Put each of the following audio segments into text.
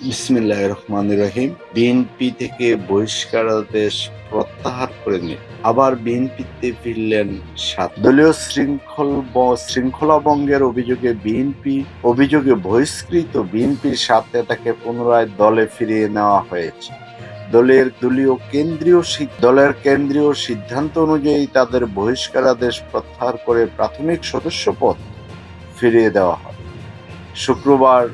বিসমিল্লাহ রহমান রহিম বিএনপি থেকে বহিষ্কারাদেশ প্রত্যাহার করে নিয়ে আবার বিএনপিতে ফিরলেন সাত দলীয় শৃঙ্খল ব- শৃঙ্খলা ভঙ্গের অভিযোগে বিএনপি অভিযোগে বহিষ্কৃত বিএনপির সাত নেতাকে পুনরায় দলে ফিরিয়ে নেওয়া হয়েছে। দলের দলীয় কেন্দ্রীয় দলের কেন্দ্রীয় সিদ্ধান্ত অনুযায়ী তাদের বহিষ্কারাদেশ প্রত্যাহার করে প্রাথমিক সদস্য পদ ফিরিয়ে দেওয়া হয়। শুক্রবার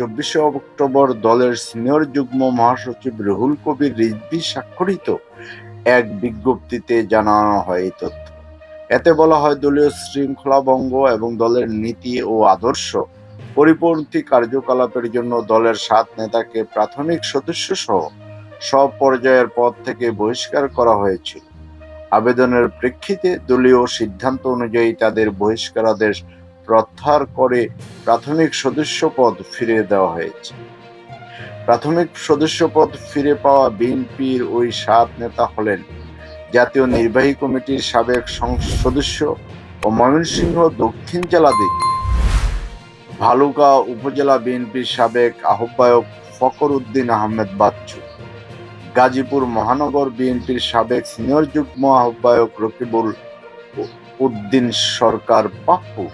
চব্বিশে অক্টোবর দলের সিনিয়র যুগ্ম মহাসচিব রুহুল কবির রিজভি স্বাক্ষরিত এক বিজ্ঞপ্তিতে জানানো হয় এই তথ্য। এতে বলা হয়, দলীয় শৃঙ্খলা ভঙ্গ এবং দলের নীতি ও আদর্শ পরিপন্থী কার্যকলাপের জন্য দলের সাত নেতাকে প্রাথমিক সদস্য সহ সব পর্যায়ের পদ থেকে বহিষ্কার করা হয়েছিল। আবেদনের প্রেক্ষিতে দলীয় সিদ্ধান্ত অনুযায়ী তাদের বহিষ্কারাদেশ প্রত্যাহার করে প্রাথমিক সদস্য পদ ফিরিয়ে দেওয়া হয়েছে। প্রাথমিক সদস্য পদ ফিরে পাওয়া বিএনপির ওই সাত নেতা হলেন জাতীয় নির্বাহী কমিটির সাবেক সদস্য ও ময়মনসিংহ দক্ষিণ জেলাধিক ভালুকা উপজেলা বিএনপির সাবেক আহ্বায়ক ফকর উদ্দিন আহমেদ বাচ্চু। গাজীপুর মহানগর বিএনপির সাবেক সিনিয়র যুগ্ম আহ্বায়ক রকিবুল উদ্দিন সরকার পাপ্পু।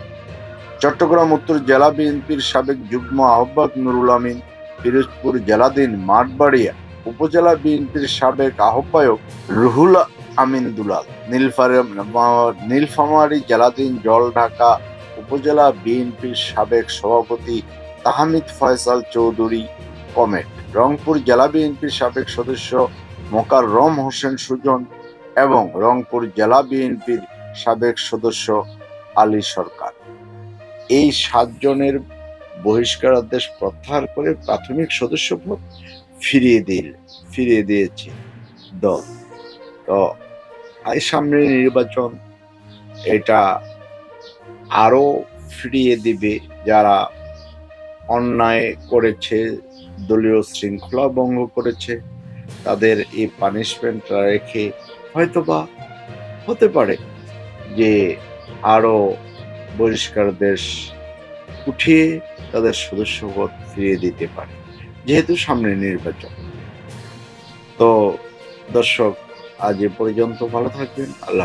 চট্টগ্রাম উত্তর জেলা বিএনপির সাবেক যুগ্ম আহ্বায়ক নুরুল আমিন, পিরোজপুর জেলাধীন মাঠবাড়িয়া উপজেলা বিএনপির সাবেক আহ্বায়ক রুহুল আমিন দুলাল নীলফামারী জেলাধীন জল ঢাকা উপজেলা বিএনপির সাবেক সভাপতি তাহমিদ ফয়সাল চৌধুরী কমেট, রংপুর জেলা বিএনপির সাবেক সদস্য মোকাররম হোসেন সুজন এবং রংপুর জেলা বিএনপির সাবেক সদস্য আলী সরকার। এই সাতজনের বহিষ্কার বহিষ্কারাদেশ প্রত্যাহার করে প্রাথমিক সদস্য পদ ফিরিয়ে দিল, ফিরিয়ে দিয়েছে দল। তো এই সামনে নির্বাচন, এটা আরও ফিরিয়ে দিবে যারা অন্যায় করেছে, দলীয় শৃঙ্খলা ভঙ্গ করেছে, তাদের এই পানিশমেন্টটা রেখে হয়তোবা হতে পারে যে আরও বহিষ্কার দেশ উঠিয়ে তাদের সদস্যপদ ফিরিয়ে দিতে পারে, যেহেতু সামনে নির্বাচন তো দর্শক, আজ এ পর্যন্ত ভালো থাকবেন আল্লাহ।